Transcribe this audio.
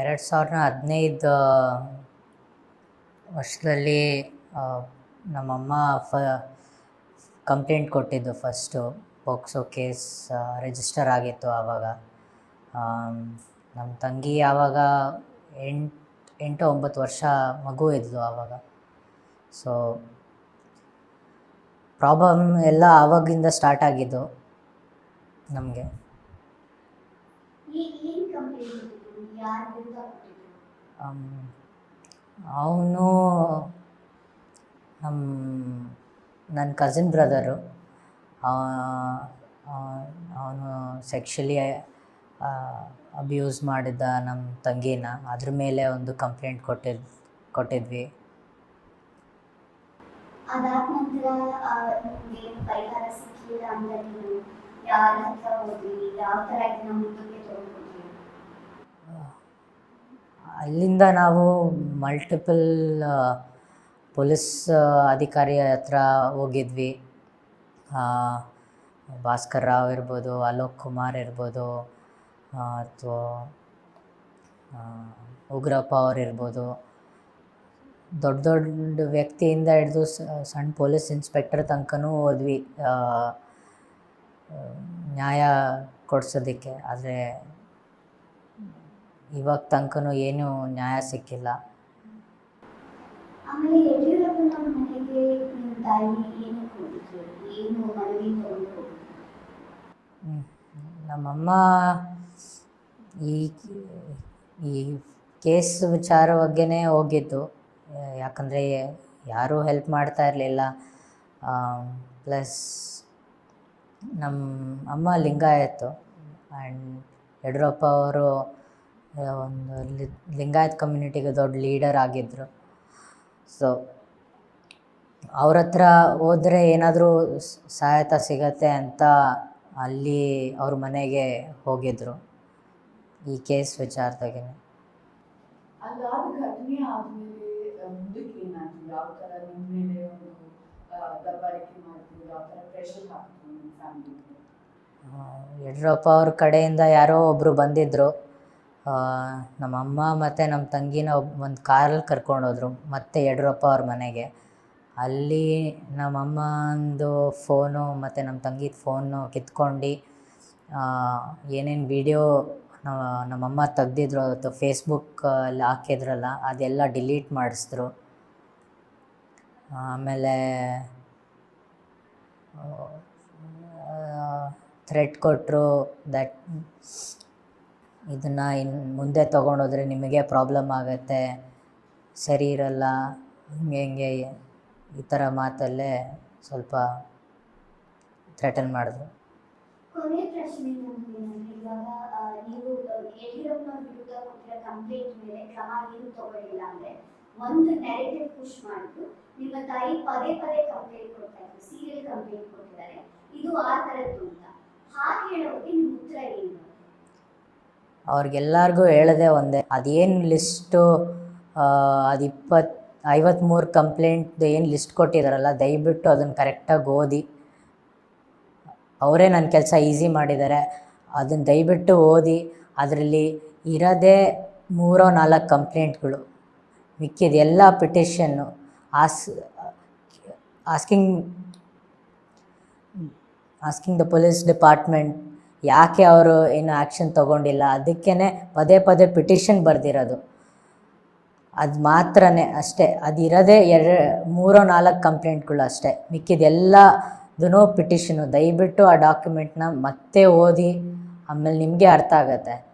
ಎರಡು ಸಾವಿರದ ಹದಿನೈದು ವರ್ಷದಲ್ಲಿ ನಮ್ಮಮ್ಮ ಫ, ಕಂಪ್ಲೇಂಟ್ ಕೊಟ್ಟಿದ್ದು ಫಸ್ಟು. ಪೋಕ್ಸೋ ಕೇಸ್ ರಿಜಿಸ್ಟರ್ ಆಗಿತ್ತು ಆವಾಗ. ನಮ್ಮ ತಂಗಿ ಆವಾಗ ಎಂಟು ಎಂಟು ಒಂಬತ್ತು ವರ್ಷ ಮಗು ಇದ್ಲು ಆವಾಗ. ಸೊ ಪ್ರಾಬ್ಲಮ್ ಎಲ್ಲ ಆವಾಗಿಂದ ಸ್ಟಾರ್ಟ್ ಆಗಿದ್ದು ನಮಗೆ. ಅವನು ನಮ್ಮ ನನ್ನ ಕಸಿನ್ ಬ್ರದರು ಅವನು ಸೆಕ್ಷಲಿ ಅಬ್ಯೂಸ್ ಮಾಡಿದ್ದ ನಮ್ಮ ತಂಗಿನ. ಅದ್ರ ಮೇಲೆ ಒಂದು ಕಂಪ್ಲೇಂಟ್ ಕೊಟ್ಟಿದ್ ಕೊಟ್ಟಿದ್ವಿ. ಅದಾದ ನಂತರ ಆ, ನಿಮ್ಗೆ ಏನು ಪರಿಹಾರ ಸಿಕ್ಕಿಲ್ಲ ಅಂತ ನೀವು ಯಾರ ಹತ್ರ ಹೋದ್ರಿ ಯಾವ ತರ ಇದನ್ನ ಮುಂದಕ್ಕೆ ತಗೊಂಡ್ರಿ ಅಲ್ಲಿಂದ ನಾವು ಮಲ್ಟಿಪಲ್ ಪೊಲೀಸ್ ಅಧಿಕಾರಿ ಹತ್ರ ಹೋಗಿದ್ವಿ. ಭಾಸ್ಕರ್ ರಾವ್ ಇರ್ಬೋದು, ಅಲೋಕ್ ಕುಮಾರ್ ಇರ್ಬೋದು ಅಥವಾ ಉಗ್ರಪ್ಪ ಅವ್ರು ಇರ್ಬೋದು. ದೊಡ್ಡ ದೊಡ್ಡ ವ್ಯಕ್ತಿಯಿಂದ ಹಿಡಿದು ಸಣ್ಣ ಪೊಲೀಸ್ ಇನ್ಸ್ಪೆಕ್ಟರ್ ತನಕನೂ ಹೋದ್ವಿ. ನ್ಯಾಯ ಕೊಡ್ಸೋದಕ್ಕೆ. ಆದರೆ ಇವಾಗ ತನಕನೂ ಏನೂ ನ್ಯಾಯ ಸಿಕ್ಕಿಲ್ಲ. ಆಮೇಲೆ ಯಡಿಯೂರಪ್ಪನವ್ರ ಮನೆಗೆ ನಿಮ್ಮ ತಾಯಿ ಏನು ಹೋಗಿದ್ರು ಏನು ಮನವಿ ತಗೊಂಡು ಹೋಗಿದ್ರು ನಮ್ಮಮ್ಮ ಈ ಈ ಕೇಸ್ ವಿಚಾರ ಬಗ್ಗೆನೇ ಹೋಗಿದ್ದು. ಯಾಕಂದರೆ ಯಾರೂ ಹೆಲ್ಪ್ ಮಾಡ್ತಾ ಇರಲಿಲ್ಲ. ಪ್ಲಸ್ ನಮ್ಮ ಅಮ್ಮ ಲಿಂಗಾಯತ್ತು ಆ್ಯಂಡ್ ಯಡಿಯೂರಪ್ಪ ಅವರು ಒಂದು ಲಿ- ಲಿಂಗಾಯತ್ ಕಮ್ಯುನಿಟಿಗೆ ದೊಡ್ಡ ಲೀಡರ್ ಆಗಿದ್ದರು ಸೊ ಅವ್ರ ಹತ್ರ ಹೋದರೆ ಏನಾದರೂ ಸಹಾಯತ ಸಿಗತ್ತೆ ಅಂತ ಅಲ್ಲಿ ಅವ್ರ ಮನೆಗೆ ಹೋಗಿದ್ದರು ಈ ಕೇಸ್ ವಿಚಾರದಾಗೆ ಯಡಿಯೂರಪ್ಪ ಅವ್ರ ಕಡೆಯಿಂದ ಯಾರೋ ಒಬ್ಬರು ಬಂದಿದ್ದರು ನಮ್ಮ ಅಮ್ಮ ಮತ್ತು ನಮ್ಮ ತಂಗಿನ ಒಂದು ಕಾರಲ್ಲಿ ಕರ್ಕೊಂಡೋದ್ರು ಮತ್ತೆ ಯಡಿಯೂರಪ್ಪ ಅವ್ರ ಮನೆಗೆ. ಅಲ್ಲಿ ನಮ್ಮ ಅಮ್ಮಂದು ಫೋನು ಮತ್ತು ನಮ್ಮ ತಂಗಿದ ಫೋನು ಕಿತ್ಕೊಂಡು ಏನೇನು ವೀಡಿಯೋ ನಮ್ಮ ಅಮ್ಮ ತೆಗ್ದಿದ್ರು ಅವತ್ತು ಫೇಸ್ಬುಕ್ಕಲ್ಲಿ ಹಾಕಿದ್ರಲ್ಲ, ಅದೆಲ್ಲ ಡಿಲೀಟ್ ಮಾಡಿಸಿದ್ರು. ಆಮೇಲೆ ಥ್ರೆಟ್ ಕೊಟ್ಟರು ದಟ್ ಇದನ್ನು ಇನ್ನು ಮುಂದೆ ತೊಗೊಂಡೋದ್ರೆ ನಿಮಗೆ ಪ್ರಾಬ್ಲಮ್ ಆಗುತ್ತೆ. ಸರಿ ಇರಲ್ಲ. ಹಿಂಗೆ ಹಿಂಗೆ ಈ ಥರ ಮಾತಲ್ಲೇ ಸ್ವಲ್ಪ ಥ್ರೆಟನ್ ಮಾಡಿದ್ರು. ಒಂದು ಪುಷ್ ಮಾಡಿದ್ರು. ತಾಯಿ ಪದೇ ಪದೇ ಕಂಪ್ಲೇಂಟ್ ಕೊಡ್ತಾ ಇದ್ರು ಸೀರಿಯಲ್ ಕಂಪ್ಲೇಂಟ್ ಇದು ಆ ಅಂತ. ಹಾಗೆ ಹೇಳೋಕೆ ಅವ್ರಿಗೆಲ್ಲರಿಗೂ ಹೇಳದೆ ಒಂದೇ. ಅದೇನು ಲಿಸ್ಟು ಅದು ಇಪ್ಪತ್ತು ಐವತ್ತ್ಮೂರು ಕಂಪ್ಲೇಂಟ್ ಏನು ಲಿಸ್ಟ್ ಕೊಟ್ಟಿದ್ದಾರಲ್ಲ ದಯವಿಟ್ಟು ಅದನ್ನು ಕರೆಕ್ಟಾಗಿ ಓದಿ. ಅವರೇ ನನ್ನ ಕೆಲಸ ಈಸಿ ಮಾಡಿದ್ದಾರೆ ಅದನ್ನು ದಯವಿಟ್ಟು ಓದಿ, ಅದರಲ್ಲಿ ಇರೋದೇ ಮೂರೋ ನಾಲ್ಕು ಕಂಪ್ಲೇಂಟ್ಗಳು ಮಿಕ್ಕಿದ ಎಲ್ಲ petition as asking asking the police department ಯಾಕೆ ಅವರು ಏನು ಆ್ಯಕ್ಷನ್ ತೊಗೊಂಡಿಲ್ಲ? ಅದಕ್ಕೇ ಪದೇ ಪದೇ ಪಿಟಿಷನ್ ಬರೆದಿರೋದು. ಅದು ಮಾತ್ರನೇ ಅಷ್ಟೇ. ಅದು ಇರೋದೇ ಎರಡು, ಮೂರೋ ನಾಲ್ಕು ಕಂಪ್ಲೇಂಟ್ಗಳು ಅಷ್ಟೇ. ಮಿಕ್ಕಿದೆಲ್ಲದೂ ಪಿಟಿಷನು ದಯವಿಟ್ಟು ಆ ಡಾಕ್ಯುಮೆಂಟ್ನ ಮತ್ತೆ ಓದಿ, ಆಮೇಲೆ ನಿಮಗೆ ಅರ್ಥ ಆಗುತ್ತೆ.